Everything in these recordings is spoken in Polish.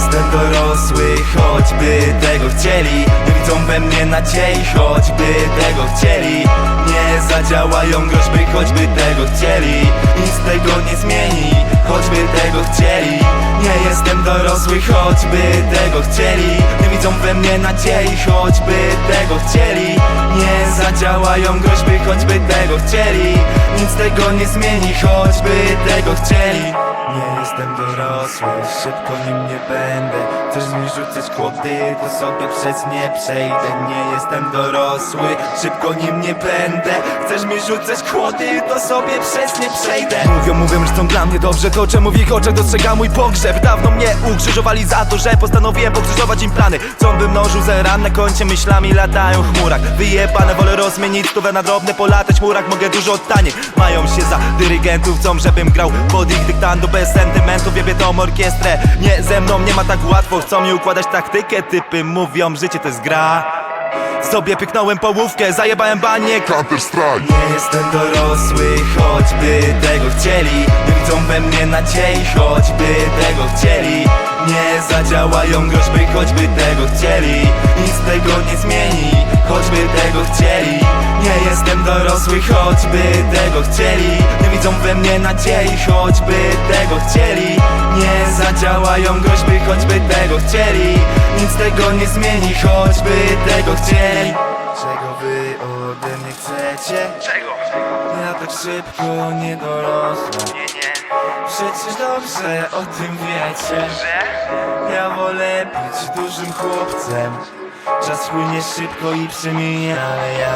jestem dorosły, choćby tego chcieli. Nie widzą we mnie nadziei, choćby tego chcieli. Nie zadziałają groźby, choćby tego chcieli. Nic tego nie zmieni, choćby tego chcieli. Nie jestem dorosły, choćby tego chcieli. Nie widzą we mnie nadziei, choćby tego chcieli. Nie zadziałają groźby, choćby tego chcieli. Nic tego nie zmieni, choćby tego chcieli Nie jestem dorosły, szybko nim nie będę. Chcesz mi rzucać kłody, to sobie przez nie przejdę. Nie jestem dorosły, szybko nim nie będę. Chcesz mi rzucać kłody, to sobie przez nie przejdę. Mówią, mówią, że są dla mnie dobrze. To czemu w ich oczach dostrzega mój pogrzeb? Dawno mnie ukrzyżowali za to, że postanowiłem pokrzyżować im plany. Co bym mnożył za ran na koncie? Myślami latają w chmurach. Wyjebane, wolę rozmienić stówę na drobne Polatać murach, mogę dużo taniej. Mają się za dyrygentów, chcą żebym grał pod ich dyktando. Bez sentymentów, wiebie tą orkiestrę. Nie ze mną, nie ma tak łatwo. Chcą mi układać taktykę, typy mówią, życie to jest gra. Sobie pyknąłem połówkę, zajebałem banie. Counter Strike. Nie jestem dorosły, choćby tego chcieli. Nie widzą we mnie nadziei, choćby tego chcieli. Nie zadziałają groźby, choćby tego chcieli. Nic tego nie zmieni, choćby tego chcieli. Nie jestem dorosły, choćby tego chcieli. Nie widzą we mnie nadziei, choćby tego Nie zadziałają groźby, choćby tego chcieli Nic tego nie zmieni, choćby tego chcieli Czego wy ode mnie chcecie? Czego? Ja tak szybko nie dorosłem Nie, nie. Przecież dobrze o tym wiecie Że? Ja wolę być dużym chłopcem Czas płynie szybko i przeminie, ale ja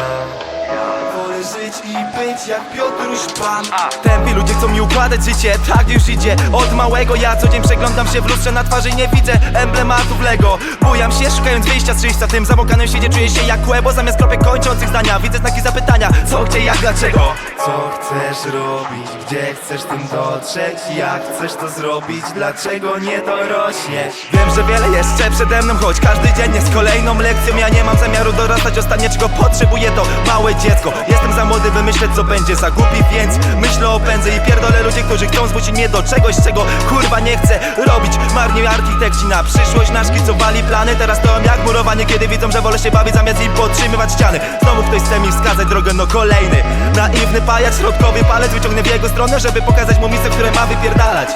Wolę żyć i być jak Piotruś Pan Tępi ludzie chcą mi układać życie, tak już idzie Od małego ja co dzień przeglądam się w lustrze na twarzy nie widzę emblematów Lego Bujam się szukając wyjścia z czyścia Tym zamokanym świecie czuję się jak kłębo Zamiast kropek kończących zdania Widzę znaki zapytania Co, gdzie, jak, dlaczego Co chcesz robić? Gdzie chcesz tym dotrzeć? Jak chcesz to zrobić? Dlaczego nie dorośniesz? Wiem, że wiele jeszcze przede mną Choć każdy dzień jest kolejną lekcją Ja nie mam zamiaru dorastać Ostatnie czego potrzebuję to małe dziecko Jestem za młody by myśleć co będzie za głupi Więc myślę o pędze i pierdolę ludzi, którzy chcą zmusić mnie do czegoś Czego kurwa nie chcę robić. Marni architekci na przyszłość Naszkicowali plany. Teraz stoją jak murowanie Kiedy widzą, że wolę się bawić zamiast im podtrzymywać ściany. Znowu ktoś chce mi wskazać drogę, no kolejny. Naiwny pajac, środkowy palec Wyciągnę w jego stronę, żeby pokazać mu miejsce, które ma wypierdalać